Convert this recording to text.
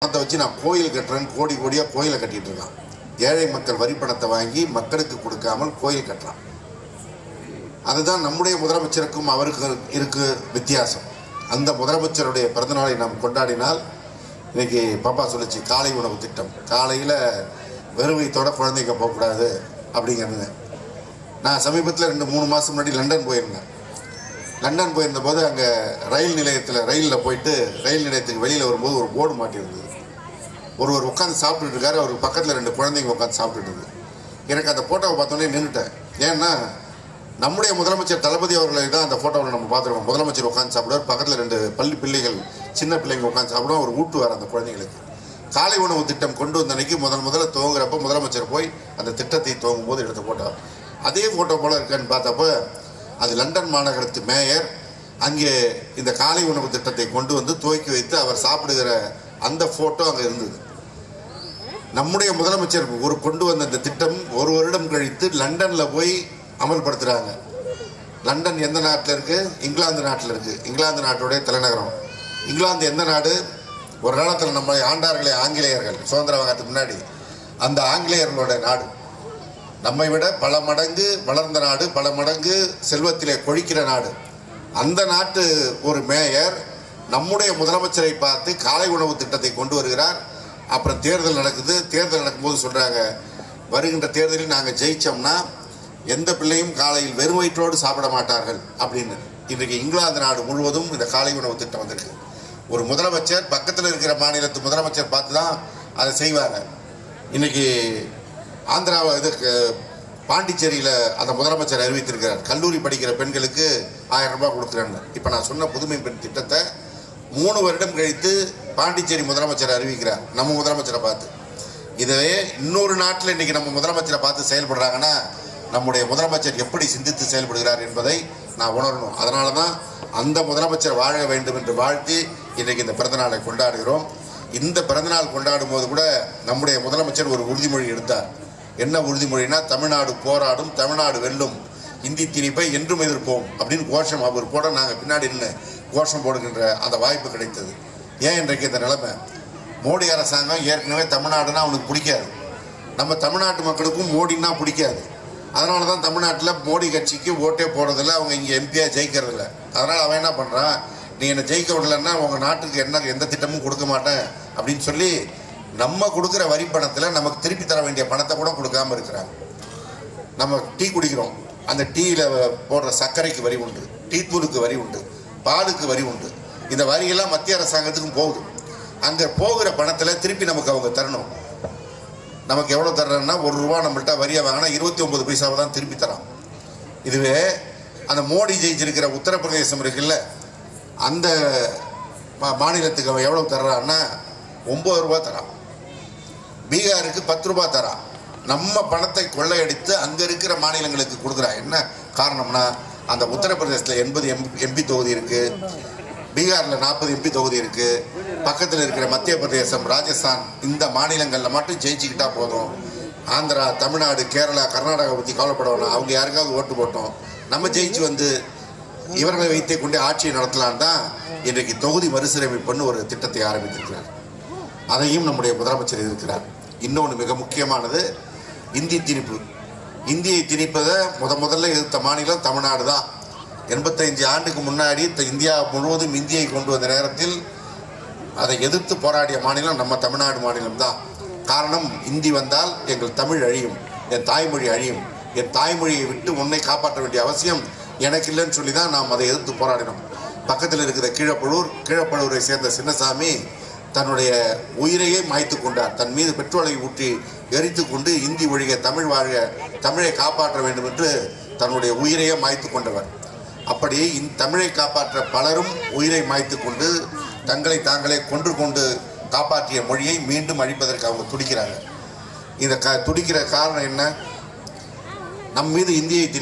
பணத்தை வச்சு நான் கோயில் கட்டுறேன்னு கோடி கோடியாக கோயிலை கட்டிகிட்டு இருக்கான். ஏழை மக்கள் வரி பணத்தை வாங்கி மக்களுக்கு கொடுக்காமல் கோயில் கட்டுறான். அதுதான் நம்முடைய முதலமைச்சருக்கும் அவருக்கு இருக்கு வித்தியாசம். அந்த முதலமைச்சருடைய பிறந்தநாளை நாம் கொண்டாடினால் இன்றைக்கி பாப்பா சொல்லிச்சு காலை உணவு திட்டம். காலையில் வெறுமையத்தோட குழந்தைங்க போகக்கூடாது அப்படிங்கிறது. நான் சமீபத்தில் ரெண்டு மூணு மாதம் முன்னாடி லண்டன் போயிருந்தேன். லண்டன் போயிருந்தபோது அங்கே ரயில் நிலையத்தில் ரயிலில் போயிட்டு ரயில் நிலையத்துக்கு வெளியில் வரும்போது ஒரு போர்டு மாட்டியிருந்தது. ஒருவர் உட்காந்து சாப்பிட்டுட்டு இருக்காரு அவர் பக்கத்தில் ரெண்டு குழந்தைங்க உட்காந்து சாப்பிட்டுட்டு இருக்கு எனக்கு அந்த ஃபோட்டோவை பார்த்தோன்னே நின்றுட்டேன். ஏன்னா நம்முடைய முதலமைச்சர் தளபதி அவர்களை தான் அந்த ஃபோட்டோவில் நம்ம பார்த்துருக்கோம். முதலமைச்சர் உட்காந்து சாப்பிடுவார் பக்கத்தில் ரெண்டு பள்ளி பிள்ளைகள் சின்ன பிள்ளைங்க உட்காந்து சாப்பிடுவோம் அவர் ஊட்டுவார் அந்த குழந்தைங்களுக்கு. காலை உணவு திட்டம் கொண்டு வந்த அன்னைக்கு முதல் முதல்ல துவங்குறப்ப முதலமைச்சர் போய் அந்த திட்டத்தை துவங்கும் போது எடுத்த ஃபோட்டோ அதே ஃபோட்டோ போல் இருக்கான்னு பார்த்தப்ப அது லண்டன் மாநகரத்து மேயர் அங்கே இந்த காலை உணவு திட்டத்தை கொண்டு வந்து துவக்கி வைத்து அவர் சாப்பிடுகிற அந்த ஃபோட்டோ அங்கே இருந்தது. நம்முடைய முதலமைச்சர் ஒரு கொண்டு வந்த இந்த திட்டம் ஒரு வருடம் கழித்து லண்டனில் போய் அமல்படுத்துகிறாங்க லண்டன் எந்த நாட்டில் இருக்குது இங்கிலாந்து நாட்டில் இருக்குது இங்கிலாந்து நாட்டுடைய தலைநகரம். இங்கிலாந்து எந்த நாடு? ஒரு காலத்தில் நம்ம ஆண்டார்களே ஆங்கிலேயர்கள் சுதந்திர வாங்கத்துக்கு முன்னாடி. அந்த ஆங்கிலேயர்களோட நாடு. நம்மை விட பல மடங்கு வளர்ந்த நாடு பல மடங்கு செல்வத்திலே கொழிக்கிற நாடு. அந்த நாட்டு ஒரு மேயர் நம்முடைய முதலமைச்சரை பார்த்து காலை உணவு திட்டத்தை கொண்டு வருகிறார். அப்புறம் தேர்தல் நடக்குது. தேர்தல் நடக்கும்போது சொல்கிறாங்க வருகின்ற தேர்தலில் நாங்கள் ஜெயித்தோம்னா எந்த பிள்ளையும் காலையில் வெறும் வயிற்றோடு சாப்பிட மாட்டார்கள். அப்படின்னு. இன்றைக்கு இங்கிலாந்து நாடு முழுவதும் இந்த காலை உணவு திட்டம் வந்திருக்கு. ஒரு முதலமைச்சர் பக்கத்தில் இருக்கிற மாநிலத்து முதலமைச்சர் பார்த்து தான் அதை செய்வாங்க. இன்றைக்கி ஆந்திராவை இது பாண்டிச்சேரியில் அந்த முதலமைச்சர் அறிவித்திருக்கிறார். கல்லூரி படிக்கிற பெண்களுக்கு ஆயிரம் ரூபாய் கொடுக்குறாங்க இப்போ நான் சொன்ன புதுமை பெண் திட்டத்தை மூணு வருடம் கழித்து பாண்டிச்சேரி முதலமைச்சர் அறிவிக்கிறார் நம்ம முதலமைச்சரை பார்த்து. இதுவே இன்னொரு நாட்டில் இன்றைக்கி நம்ம முதலமைச்சரை பார்த்து செயல்படுறாங்கன்னா நம்முடைய முதலமைச்சர் எப்படி சிந்தித்து செயல்படுகிறார் என்பதை நான் உணரணும். அதனால தான் அந்த முதலமைச்சர் வாழ வேண்டும் என்று வாழ்த்தி இன்றைக்கு இந்த பிறந்தநாளை கொண்டாடுகிறோம். இந்த பிறந்தநாள் கொண்டாடும் போது கூட நம்முடைய முதலமைச்சர் ஒரு உறுதிமொழி எடுத்தார். என்ன உறுதிமொழினா தமிழ்நாடு போராடும் தமிழ்நாடு வெல்லும். இந்தி திணிப்பை என்றும் எதிர்ப்போம். அப்படின்னு கோஷம் அவர் போட நாங்கள் பின்னாடி நின்று கோஷம் போடுகின்ற அந்த வாய்ப்பு கிடைத்தது. ஏன் இன்றைக்கு இந்த நிலைமை? மோடி அரசாங்கம் ஏற்கனவே தமிழ்நாடுனா அவனுக்கு பிடிக்காது. நம்ம தமிழ்நாட்டு மக்களுக்கும் மோடின்னா பிடிக்காது. அதனால தான் தமிழ்நாட்டில் மோடி கட்சிக்கு ஓட்டே போடுறதில்ல அவங்க இங்கே எம்பியாக ஜெயிக்கிறதில்ல. அதனால் அவன் என்ன பண்ணுறான் நீ என்னை ஜெயிக்க விடலைன்னா உங்கள் நாட்டுக்கு என்ன எந்த திட்டமும் கொடுக்க மாட்டேன் அப்படின்னு சொல்லி நம்ம கொடுக்குற வரி பணத்தில் நமக்கு திருப்பி தர வேண்டிய பணத்தை கூட கொடுக்காம இருக்கிறாங்க. நம்ம டீ குடிக்கிறோம். அந்த டீயில் போடுற சர்க்கரைக்கு வரி உண்டு டீ தூளுக்கு வரி உண்டு பாலுக்கு வரி உண்டு. இந்த வரியெல்லாம் மத்திய அரசாங்கத்துக்கும் போகுது. அங்கே போகிற பணத்தில் திருப்பி நமக்கு அவங்க தரணும். நமக்கு எவ்வளோ தர்றேன்னா ஒரு ரூபா நம்மள்ட்ட வரியை வாங்கினா இருபத்தி ஒன்பது பைசாவை தான் திருப்பி தரான். இதுவே அந்த மோடி ஜெயிச்சிருக்கிற உத்தரப்பிரதேசம் இருக்குல்ல அந்த மா- மாநிலத்துக்கு அவன் எவ்வளோ தர்றான்னா ஒம்பது ரூபா தரான். பீகாருக்கு பத்து ரூபா தரான். நம்ம பணத்தை கொள்ளையடித்து அங்கே இருக்கிற மாநிலங்களுக்கு கொடுக்குறான் என்ன காரணம்னா அந்த உத்தரப்பிரதேசத்தில் எண்பது எம் எம்பி தொகுதி இருக்குது பீகாரில் நாற்பது எம்பி தொகுதி இருக்குது பக்கத்தில் இருக்கிற மத்திய பிரதேசம் ராஜஸ்தான் இந்த மாநிலங்களில் மட்டும் ஜெயிச்சுக்கிட்டா போதும். ஆந்திரா தமிழ்நாடு கேரளா கர்நாடகா பற்றி கவலைப்பட வேணாம். அவங்க யாருக்காவது ஓட்டு போட்டோம். நம்ம ஜெயிச்சு வந்து இவர்களை வைத்தே கொண்டு ஆட்சியை நடத்தலான் தான் இன்றைக்கு தொகுதி மறுசீரமைப்புன்னு ஒரு திட்டத்தை ஆரம்பித்திருக்கிறார். அதையும் நம்முடைய முதலமைச்சர் இருக்கிறார் இன்னொன்று மிக முக்கியமானது இந்தி திணிப்பு. இந்தியை திணிப்பதை முத முதல்ல எதிர்த்த மாநிலம் தமிழ்நாடு தான். எண்பத்தைந்து ஆண்டுக்கு முன்னாடி இந்தியா முழுவதும் இந்தியை கொண்டு வந்த நேரத்தில் அதை எதிர்த்து போராடிய மாநிலம் நம்ம தமிழ்நாடு மாநிலம் தான். காரணம் இந்தி வந்தால் எங்கள் தமிழ் அழியும் என் தாய்மொழி அழியும். என் தாய்மொழியை விட்டு உன்னை காப்பாற்ற வேண்டிய அவசியம் எனக்கு இல்லைன்னு சொல்லி தான் நாம் அதை எதிர்த்து போராடினோம். பக்கத்தில் இருக்கிற கீழப்பழூர் கீழப்பழூரை சேர்ந்த சின்னசாமி தன்னுடைய உயிரையே மாய்த்து கொண்டார். தன் மீது பெட்ரோலை ஊற்றி எரித்து கொண்டு இந்தி ஒழிக தமிழ் வாழ்க தமிழை காப்பாற்ற வேண்டும் என்று தன்னுடைய உயிரையே மாய்த்து கொண்டவர். அப்படி இந்த தமிழை காப்பாற்ற பலரும் உயிரை மாய்த்து கொண்டு தங்களை தாங்களே கொன்று கொண்டு காப்பாற்றிய மொழியை மீண்டும் அழிப்பதற்கு அவங்க துடிக்கிறாங்க. இந்த க துடிக்கிற காரணம் என்ன? நம் மீது இந்தியை